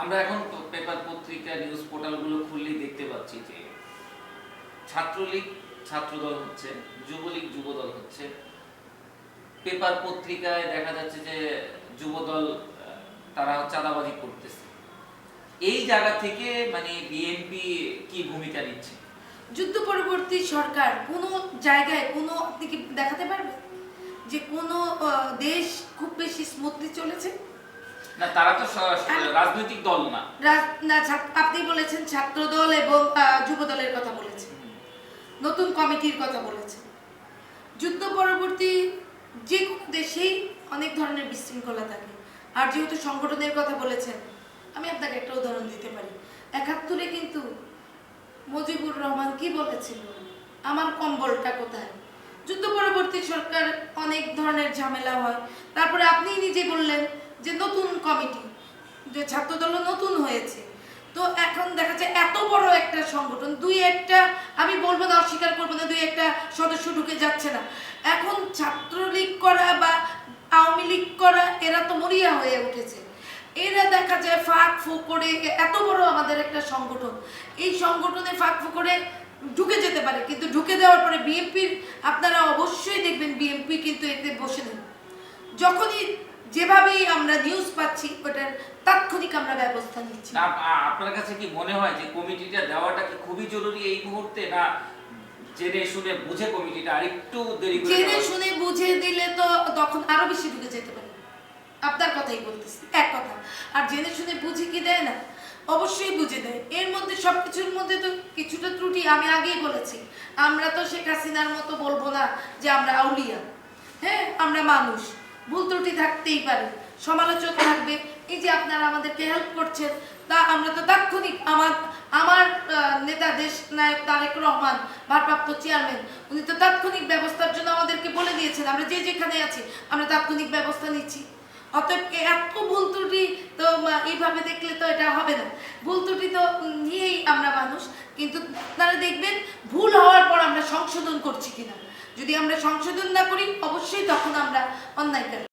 আমরা এখন পেপার পত্রিকা নিউজ পোর্টালগুলো খুললেই দেখতে পাচ্ছি যে ছাত্রলীগ, ছাত্রদল হচ্ছে, যুবলীগ, যুবদল হচ্ছে। পেপার পত্রিকায় দেখা যাচ্ছে যে যুবদল তারা চাঁদাবাজি করতেছে। এই জায়গা থেকে মানে বিএনপি কি ভূমিকা নিচ্ছে? যুদ্ধ পরবর্তী সরকার কোনো জায়গায় কোনো, আপনি কি দেখাতে পারবেন যে কোনো দেশ খুব বেশি স্মুথলি চলেছে? না তারা তো রাজনৈতিক দল না। না আপনি বলেছেন ছাত্রদল এবং আহ, যুবদলের কথা বলেছেন। নতুন কমিটির কথা বলেছেন। যুদ্ধ পরবর্তী যে কোনো দেশেই অনেক ধরনের বিশৃঙ্খলা থাকে। আর যেহেতু সংগঠনের কথা বলেছেন আমি আপনাকে একটা উদাহরণ দিতে পারি। একাত্তরে কিন্তু মুজিবুর রহমান কি বলেছিল? আমার কম্বলটা কোথায়? যুদ্ধ পরবর্তী সরকার অনেক ধরনের ঝামেলা হয়। তারপরে আপনি নিজে বললেন যে নতুন কমিটি, যে ছাত্রদল নতুন হয়েছে। তো এখন দেখা যায় এত বড় একটা সংগঠন, দুই একটা, আমি বলব না অস্বীকার করব না, দুই একটা সদস্য ঢুকে যাচ্ছে না। এখন ছাত্রলীগ করা বা আওয়ামী লীগ করা, এরা তো মরিয়া হয়ে উঠেছে। এরা দেখা যায় ফাঁক ফুক করে এত বড় আমাদের একটা সংগঠন। এই সংগঠনে ফাঁক ফুক করে ঢুকে যেতে পারে, কিন্তু ঢুকে দেওয়ার পরে বিএনপির, আপনারা অবশ্যই দেখবেন বিএনপি কিন্তু এতে বসে নেই। যখনই যেভাবেই আমরা নিউজ পাচ্ছি ওটার তাৎক্ষণিক আমরা ব্যবস্থা নিচ্ছি। আপনার কাছে কি মনে হয় যে কমিটিটা দেওয়াটা কি খুবই জরুরি এই মুহূর্তে না জেনে শুনে বুঝে কমিটিটা আরেকটু দেরি করে জেনে শুনে বুঝে দিলে তো তখন আরও বেশি ঢুকে যেতে পারে। আপনার কথাই বলতেছি এক কথা। আর জেনে শুনে বুঝে কি দেয় না? অবশ্যই বুঝে দেয়। এর মধ্যে সবকিছুর মধ্যে তো কিছুটা ত্রুটি আমি আগেই বলেছি। আমরা তো শেখ হাসিনার মতো বলব না যে আমরা আউলিয়া। হ্যাঁ আমরা মানুষ। ভুল ত্রুটি থাকতেই পারে, সমালোচক থাকবে, এই যে আপনারা আমাদেরকে হেল্প করছেন, তা আমরা তো তাৎক্ষণিক আমার আমার নেতা দেশ নায়ক তারেক রহমান, ভারপ্রাপ্ত চেয়ারম্যান উনি তো তাৎক্ষণিক ব্যবস্থার জন্য আমাদেরকে বলে দিয়েছেন, আমরা যে যেখানে আছি, আমরা তাৎক্ষণিক ব্যবস্থা নিচ্ছি। অতএব এত ভুল ত্রুটি তো এইভাবে দেখলে তো এটা হবে না। ভুল ত্রুটি তো নিয়েই আমরা মানুষ, কিন্তু আপনারা দেখবেন, ভুল হওয়ার পর আমরা যদি আমরা সংশোধন না করি অবশ্যই তখন আমরা অন্যায়কারী